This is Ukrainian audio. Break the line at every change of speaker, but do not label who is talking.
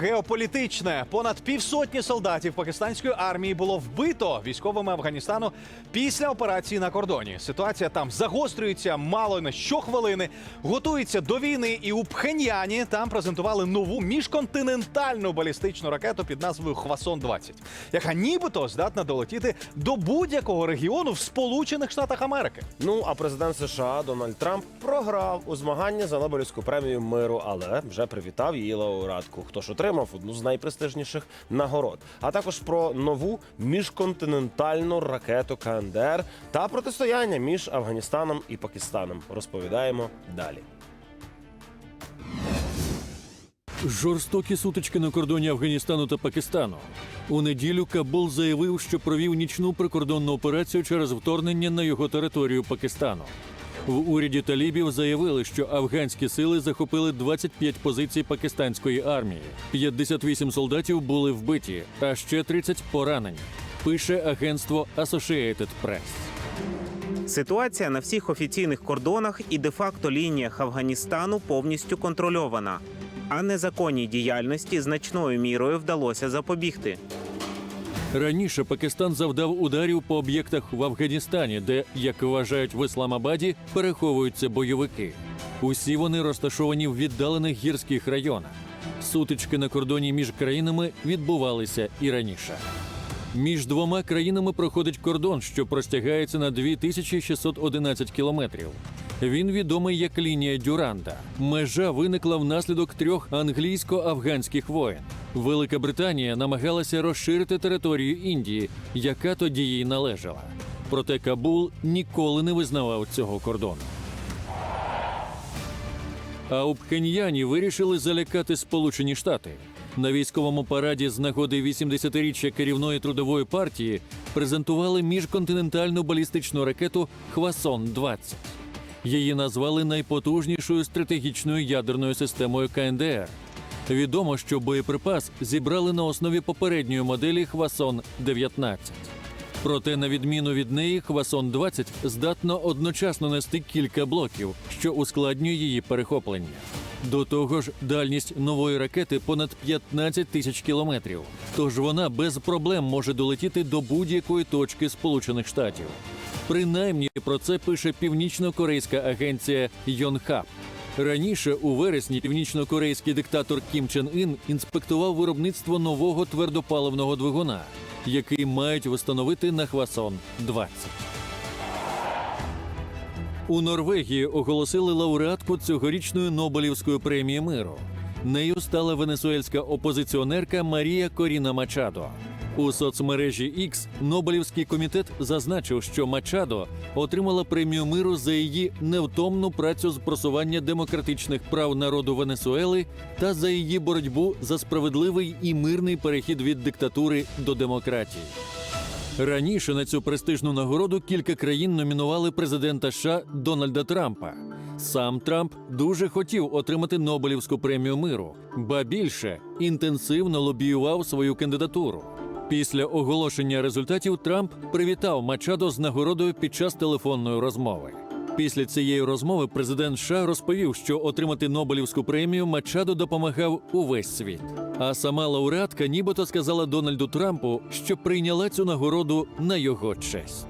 Геополітичне понад півсотні солдатів пакистанської армії було вбито військовими Афганістану після операції на кордоні. Ситуація там загострюється мало не щохвилини. Готується до війни, і у Пхеньяні там презентували нову міжконтинентальну балістичну ракету під назвою Хвасон 20 яка нібито здатна долетіти до будь-якого регіону в Сполучених Штатах Америки.
Ну а президент США Дональд Трамп програв у змаганні за Нобелівську премію миру, але вже привітав її лауреатку. Хто ж отримав одну з найпрестижніших нагород, а також про нову міжконтинентальну ракету КНДР та протистояння між Афганістаном і Пакистаном. Розповідаємо далі.
Жорстокі сутички на кордоні Афганістану та Пакистану. У неділю Кабул заявив, що провів нічну прикордонну операцію через вторгнення на його територію Пакистану. В уряді талібів заявили, що афганські сили захопили 25 позицій пакистанської армії. 58 солдатів були вбиті, а ще 30 поранені. Пише агентство Associated Press.
Ситуація на всіх офіційних кордонах і де-факто лініях Афганістану повністю контрольована. А незаконній діяльності значною мірою вдалося запобігти.
Раніше Пакистан завдав ударів по об'єктах в Афганістані, де, як вважають в Ісламабаді, переховуються бойовики. Усі вони розташовані в віддалених гірських районах. Сутички на кордоні між країнами відбувалися і раніше. Між двома країнами проходить кордон, що простягається на 2611 кілометрів. Він відомий як лінія Дюранта. Межа виникла внаслідок трьох англійсько-афганських воєн. Велика Британія намагалася розширити територію Індії, яка тоді їй належала. Проте Кабул ніколи не визнавав цього кордону. А у Пхеньяні вирішили залякати Сполучені Штати. На військовому параді з нагоди 80-річчя керівної трудової партії презентували міжконтинентальну балістичну ракету Хвасон 20 Її назвали найпотужнішою стратегічною ядерною системою КНДР. Відомо, що боєприпас зібрали на основі попередньої моделі Хвасон 19 Проте, на відміну від неї, Хвасон 20 здатно одночасно нести кілька блоків, що ускладнює її перехоплення. До того ж, дальність нової ракети понад 15 тисяч кілометрів. Тож вона без проблем може долетіти до будь-якої точки Сполучених Штатів. Принаймні про це пише північно-корейська агенція Йонхап. Раніше у вересні північно-корейський диктатор Кім Чен Ін інспектував виробництво нового твердопаливного двигуна, який мають встановити на Хвасон 20 У Норвегії оголосили лауреатку цьогорічної Нобелівської премії миру. Нею стала венесуельська опозиціонерка Марія Коріна Мачадо. У соцмережі X Нобелівський комітет зазначив, що Мачадо отримала премію миру за її невтомну працю з просування демократичних прав народу Венесуели та за її боротьбу за справедливий і мирний перехід від диктатури до демократії. Раніше на цю престижну нагороду кілька країн номінували президента США Дональда Трампа. Сам Трамп дуже хотів отримати Нобелівську премію миру, ба більше інтенсивно лобіював свою кандидатуру. Після оголошення результатів Трамп привітав Мачадо з нагородою під час телефонної розмови. Після цієї розмови президент США розповів, що отримати Нобелівську премію Мачадо допомагав увесь світ. А сама лауреатка нібито сказала Дональду Трампу, що прийняла цю нагороду на його честь.